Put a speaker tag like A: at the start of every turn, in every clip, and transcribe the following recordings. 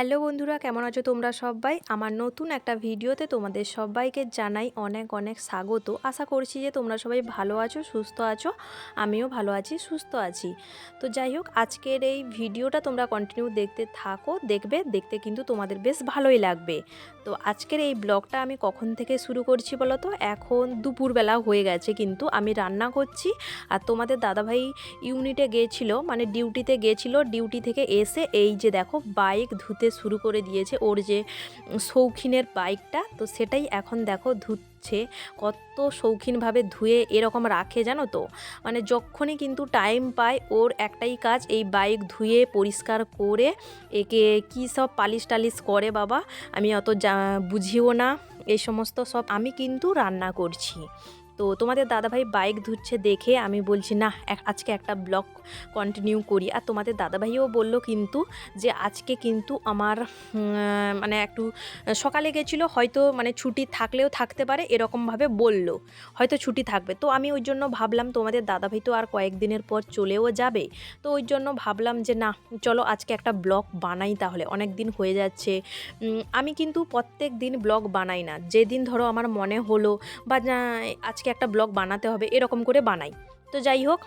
A: Hello বন্ধুরা, কেমন আছো তোমরা সবাই? আমার নতুন একটা ভিডিওতে তোমাদের সবাইকে জানাই অনেক অনেক স্বাগত। আশা করছি যে তোমরা সবাই ভালো আছো, সুস্থ আছো। আমিও ভালো আছি, সুস্থ আছি। তো যাই হোক, আজকের এই ভিডিওটা তোমরা কন্টিনিউ দেখতে থাকো, দেখবে, দেখতে কিন্তু তোমাদের বেশ ভালোই লাগবে। তো আজকের এই ব্লগটা আমি কখন থেকে শুরু করছি বলো তো? এখন দুপুরবেলা হয়ে গেছে কিন্তু আমি রান্না করছি। আর তোমাদের দাদাভাই ইউনিটে গিয়েছিল মানে ডিউটিতে গিয়েছিল ডিউটি থেকে এসে এই যে দেখো বাইক ধুতে শুরু করে দিয়েছে ওর যে শৌখিনের বাইকটা, তো সেটাই এখন দেখো ধুচ্ছে। কত শৌখিনভাবে ধুয়ে এরকম রাখে জানো তো? মানে যখনই কিন্তু টাইম পায়, ওর একটাই কাজ এই বাইক ধুয়ে পরিষ্কার করে একে কী সব পালিশ টালিশ করে বাবা? আমি অত বুঝিও না, এই সমস্ত সব আমি কিন্তু রান্না করছি। তো তোমাদের দাদাভাই বাইক ধুচ্ছে দেখে আমি বলছি না আজকে একটা ব্লগ কন্টিনিউ করি। আর তোমাদের দাদাভাইও বলল কিন্তু যে, আজকে কিন্তু আমার মানে একটু সকালে গেছিল, হয়তো মানে ছুটি থাকলেও থাকতে পারে, এরকমভাবে বলল। হয়তো ছুটি থাকবে। তো আমি ওই জন্য ভাবলাম, তোমাদের দাদাভাই তো আর কয়েকদিনের পর চলেও যাবে। তো ওই জন্য ভাবলাম যে না চলো আজকে একটা ব্লগ বানাই তাহলে। অনেক দিন হয়ে যাচ্ছে। আমি কিন্তু প্রত্যেক দিন ব্লগ বানাই না। যেদিন ধরো আমার মনে হলো বা আজকে একটা ব্লগ বানাতে হবে এরকম করে বানাই। তো যাই হোক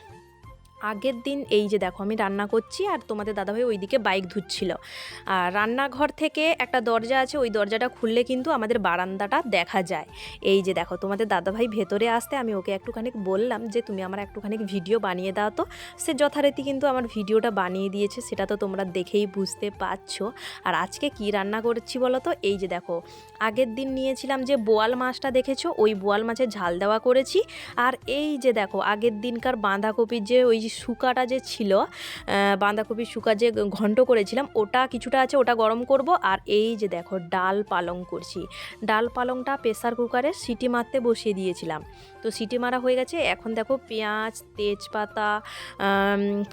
A: আগের দিন এই যে দেখো আমি রান্না করছি আর তোমাদের দাদাভাই ওইদিকে বাইক ধুচ্ছিল। আর রান্নাঘর থেকে একটা দরজা আছে, ওই দরজাটা খুললে কিন্তু আমাদের বারান্দাটা দেখা যায়। এই যে দেখো তোমাদের দাদাভাই ভেতরে আসতে আমি ওকে একটুখানি বললাম যে তুমি আমার একটুখানি ভিডিও বানিয়ে দাও তো। সে যথারীতি কিন্তু আমার ভিডিওটা বানিয়ে দিয়েছে, সেটা তো তোমরা দেখেই বুঝতে পারছ। আর আজকে কি রান্না করছি বলো তো? এই যে দেখো, আগের দিন নিয়েছিলাম যে বোয়াল মাছটা দেখেছ? ওই বোয়াল মাছের ঝাল দেওয়া করেছি। আর এই যে দেখো, আগের দিনকার বাঁধাকপির যে ওই শুকাটা যে ছিল বাঁধাকপির শুকা যে ঘন্ট করেছিলাম, ওটা কিছুটা আছে, ওটা গরম করব। আর এই যে দেখো, ডাল পালং করছি। ডাল পালংটা প্রেসার কুকারে সিটি মারতে বসিয়ে দিয়েছিলাম। তো সিটি মারা হয়ে গেছে। এখন দেখো, পেঁয়াজ, তেজপাতা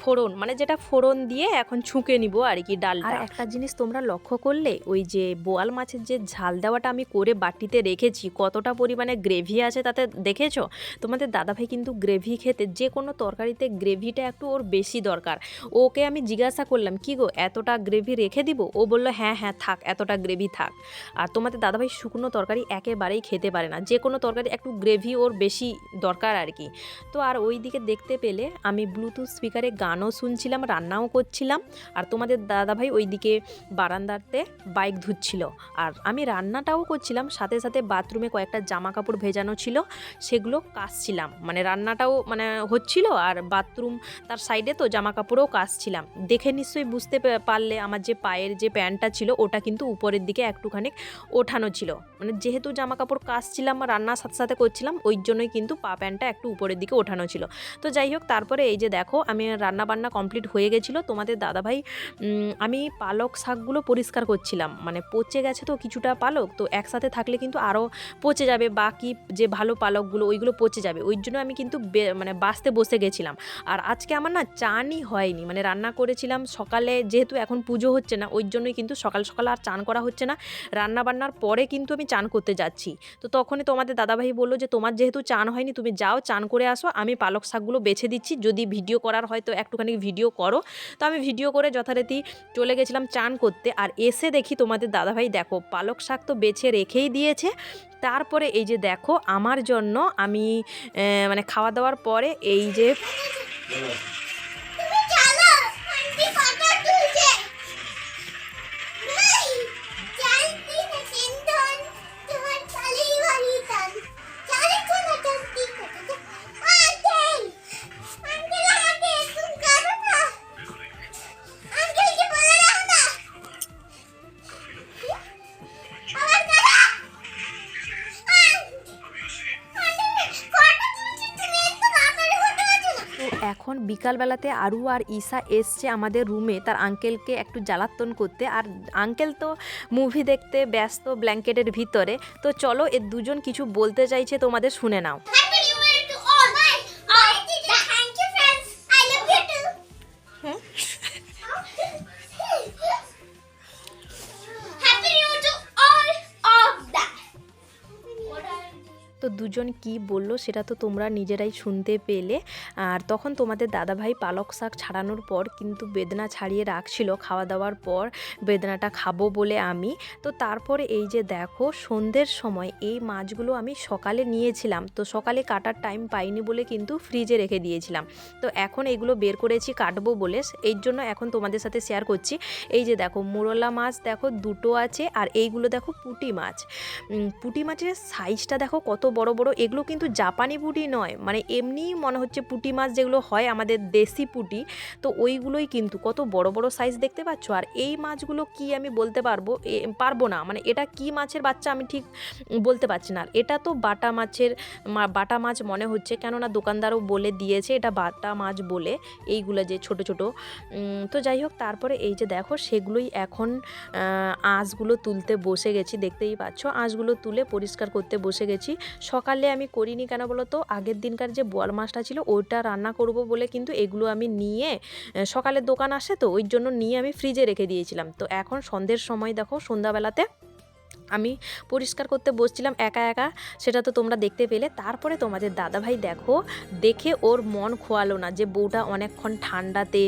A: ফোড়ন মানে যেটা ফোড়ন দিয়ে এখন ছুঁকে নিব আর কি ডাল আর একটা জিনিস তোমরা লক্ষ্য করলে, ওই যে বোয়াল মাছের যে ঝাল দেওয়াটা আমি করে বাটিতে রেখেছি, কতটা পরিমাণে গ্রেভি আছে তাতে দেখেছ? তোমাদের দাদাভাই কিন্তু গ্রেভি খেতে, যে কোনো তরকারিতে গ্রেভিটা একটু ওর বেশি দরকার। ওকে আমি জিজ্ঞাসা করলাম, কি গো, এতটা গ্রেভি রেখে দিব? ও বলল হ্যাঁ হ্যাঁ থাক, এতটা গ্রেভি থাক। আর তোমাদের দাদাভাই শুকনো তরকারি একেবারেই খেতে পারে না। যে কোনো তরকারি একটু গ্রেভি ওর বেশি দরকার আর কি। তো আর ওই দিকে দেখতে পেলে আমি ব্লুটুথ স্পিকারে গানও শুনছিলাম, রান্নাও করছিলাম। আর তোমাদের দাদাভাই ওই দিকে বারান্দাতে বাইক ধুচ্ছিল। আর আমি রান্নাটাও করছিলাম, সাথে সাথে বাথরুমে কয়েকটা জামা কাপড় ভেজানো ছিল, সেগুলো কাচছিলাম। মানে রান্নাটাও মানে হচ্ছিল আর বাথরুম তার সাইডে তো জামা কাপড়ও কাচছিলাম। দেখে নিশ্চয়ই বুঝতে পারলে আমার যে পায়ের যে প্যান্টটা ছিল, ওটা কিন্তু উপরের দিকে একটুখানি ওঠানো ছিল। মানে যেহেতু জামা কাপড় কাচছিলাম রান্নার সাথে সাথে করছিলাম, ওই জন্যই কিন্তু পা প্যান্টটা একটু উপরের দিকে ওঠানো ছিল। তো যাই হোক, তারপরে এই যে দেখো, আমি রান্না বান্না কমপ্লিট হয়ে গেছিল। তোমাদের দাদাভাই আমি পালক শাকগুলো পরিষ্কার করছিলাম। মানে পচে গেছে তো কিছুটা পালক, তো একসাথে থাকলে কিন্তু আরও পচে যাবে। বাকি যে ভালো পালকগুলো, ওইগুলো পচে যাবে। ওই জন্য আমি কিন্তু মানে বাঁচতে বসে গেছিলাম। আর আজকে আমার না চানই হয়নি। মানে রান্না করেছিলাম সকালে, যেহেতু এখন পুজো হচ্ছে না, ওই জন্যই কিন্তু সকাল সকাল আর চান করা হচ্ছে না। রান্না বান্নার পরে কিন্তু আমি চান করতে যাচ্ছি। তো তখনই তোমাদের দাদাভাই বলল যে, তোমার যেহেতু চান হয়নি, তুমি যাও, চান করে আসো, আমি পালক শাকগুলো বেছে দিচ্ছি। যদি ভিডিও করার হয় তো একটুখানি ভিডিও করো। তো আমি ভিডিও করে যথারীতি চলে গেছিলাম চান করতে। আর এসে দেখি তোমাদের দাদাভাই, দেখো পালক শাক তো বেছে রেখেই দিয়েছে। তারপরে এই যে দেখো, আমার জন্য আমি মানে খাওয়া দাওয়ার পরে এই যে
B: তুমি
A: বিকালবেলাতে আরু আর ঈশা এসছে আমাদের রুমে। তার আঙ্কেলকে একটু জ্বালাতন করতে। আর আঙ্কেল তো মুভি দেখতে ব্যস্ত ব্ল্যাঙ্কেটের ভিতরে। তো চলো এর দুজন কিছু বলতে চাইছে, তোমাদের শুনে নাও। দুজন কি বলল সেটা তো তোমরা নিজেরাই শুনতে পেলে। আর তখন তোমাদের দাদাভাই পালক শাক ছাড়ানোর পর কিন্তু বেদনা ছাড়িয়ে রাখছিল খাওয়া দাওয়ার পর, বেদনাটা খাব বলে আমি। তো তারপরে এই যে দেখো, সন্ধ্যের সময় এই মাছগুলো আমি সকালে নিয়েছিলাম। তো সকালে কাটার টাইম পাইনি বলে কিন্তু ফ্রিজে রেখে দিয়েছিলাম। তো এখন এগুলো বের করেছি কাটবো বলে। এই জন্য এখন তোমাদের সাথে শেয়ার করছি। এই যে দেখো, মোরলা মাছ দেখো, দুটো আছে। আর এইগুলো দেখো পুঁটি মাছ। পুঁটি মাছের সাইজটা দেখো কত বড় বড় বড়, এগুলো কিন্তু জাপানি পুঁটি নয়। মানে এমনিই মনে হচ্ছে পুঁটি মাছ যেগুলো হয় আমাদের দেশি পুঁটি, তো ওইগুলোই কিন্তু কত বড় বড় সাইজ দেখতে পাচ্ছ? আর এই মাছগুলো কি আমি বলতে পারব? পারব না। মানে এটা কি মাছের বাচ্চা আমি ঠিক বলতে পারছি না। এটা তো বাটা মাছের বাটা মাছ মনে হচ্ছে, কেননা দোকানদারও বলে দিয়েছে এটা বাটা মাছ বলে, এইগুলো যে ছোট ছোট। তো যাই হোক, তারপরে এই যে দেখো, সেগুলোই এখন আঁশগুলো তুলতে বসে গেছি, দেখতেই পাচ্ছ? আঁশগুলো তুলে পরিষ্কার করতে বসে গেছি। আমি করিনি কেন বলো তো আগের দিনকার যে বোয়াল মাছটা ছিল, ওইটা রান্না করব বলে কিন্তু এগুলো আমি নিয়ে সকালে দোকান আসে তো, ওই জন্য নিয়ে আমি ফ্রিজে রেখে দিয়েছিলাম। তো এখন সন্ধ্যের সময় দেখো, সন্ধ্যাবেলাতে আমি পরিষ্কার করতে বসছিলাম একা একা, সেটা তো তোমরা দেখতে পেলে। তারপরে তোমাদের দাদাভাই দেখো, দেখে ওর মন খোয়ালো না যে বউটা অনেকক্ষণ ঠান্ডাতে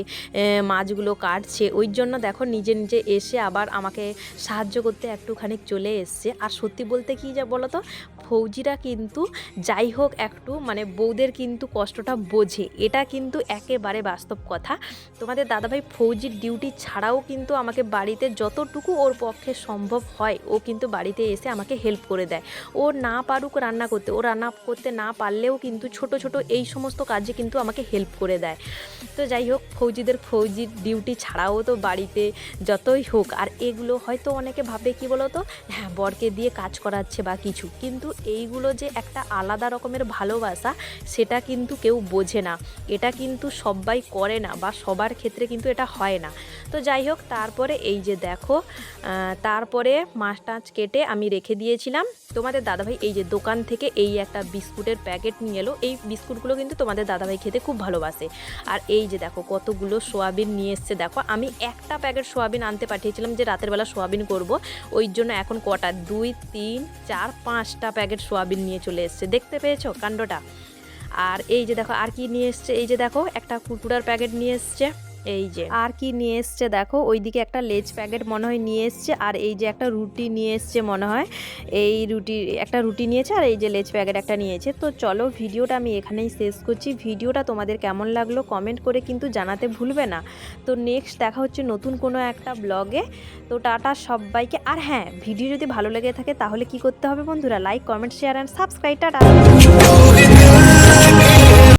A: মাছগুলো কাটছে। ওই জন্য দেখো নিজে নিজে এসে আবার আমাকে সাহায্য করতে একটুখানি চলে এসছে। আর সত্যি বলতে কি যা বলো তো ফৌজিরা কিন্তু যাই হোক একটু মানে বউদের কিন্তু কষ্টটা বোঝে। এটা কিন্তু একেবারে বাস্তব কথা। তোমাদের দাদাভাই ফৌজির ডিউটি ছাড়াও কিন্তু আমাকে বাড়িতে যতটুকু ওর পক্ষে সম্ভব হয়, ও কিন্তু বাড়িতে এসে আমাকে হেল্প করে দেয়। ও না পারুক রান্না করতে, ও রান্না করতে না পারলেও কিন্তু ছোট ছোট এই সমস্ত কাজে কিন্তু আমাকে হেল্প করে দেয়। তো যাই হোক, ফৌজিদের ফৌজির ডিউটি ছাড়াও তো বাড়িতে যতই হোক, আর এগুলো হয়তো অনেকে ভাবে কি বলো তো হ্যাঁ বরকে দিয়ে কাজ করাচ্ছে বা কিছু। কিন্তু এইগুলো যে একটা আলাদা রকমের ভালোবাসা, সেটা কিন্তু কেউ বোঝে না। এটা কিন্তু সবাই করে না বা সবার ক্ষেত্রে কিন্তু এটা হয় না। তো যাই হোক, তারপরে এই যে দেখো তারপরে মাছ টাছ কেটে আমি রেখে দিয়েছিলাম। তোমাদের দাদাভাই এই যে দোকান থেকে এই একটা বিস্কুটের প্যাকেট নিয়ে এলো। এই বিস্কুটগুলো কিন্তু তোমাদের দাদাভাই খেতে খুব ভালোবাসে। আর এই যে দেখো, কতগুলো সোয়াবিন নিয়ে এসছে। দেখো, আমি একটা প্যাকেট সোয়াবিন আনতে পাঠিয়েছিলাম যে রাতের বেলা সোয়াবিন করব। ওই জন্য এখন কটা? দুই, তিন, চার, পাঁচটা প্যাকেট সোয়াবিন নিয়ে চলে এসছে। দেখতে পেয়েছ কাণ্ডটা? আর এই যে দেখো, আর কি নিয়ে এসছে? এই যে দেখো, একটা কুকুরার প্যাকেট নিয়ে এসছে। এই যে। আর কি নিয়ে এসছে দেখো? ওইদিকে একটা লেজ প্যাকেট মনে হয় নিয়ে এসছে, আর এই যে একটা রুটি নিয়ে এসছে মনে হয়। এই রুটি, একটা রুটি নিয়েছে আর এই যে লেজ প্যাকেট একটা নিয়েছে। তো চলো ভিডিওটা আমি এখানেই শেষ করছি। ভিডিওটা তোমাদের কেমন লাগল কমেন্ট করে কিন্তু জানাতে ভুলবে না। তো নেক্সট দেখা হচ্ছে নতুন কোনো একটা ব্লগে। তো টাটা সবাইকে। আর হ্যাঁ ভিডিও যদি ভালো লেগে থাকে তাহলে কি করতে হবে বন্ধুরা? Like comment share and subscribe tata.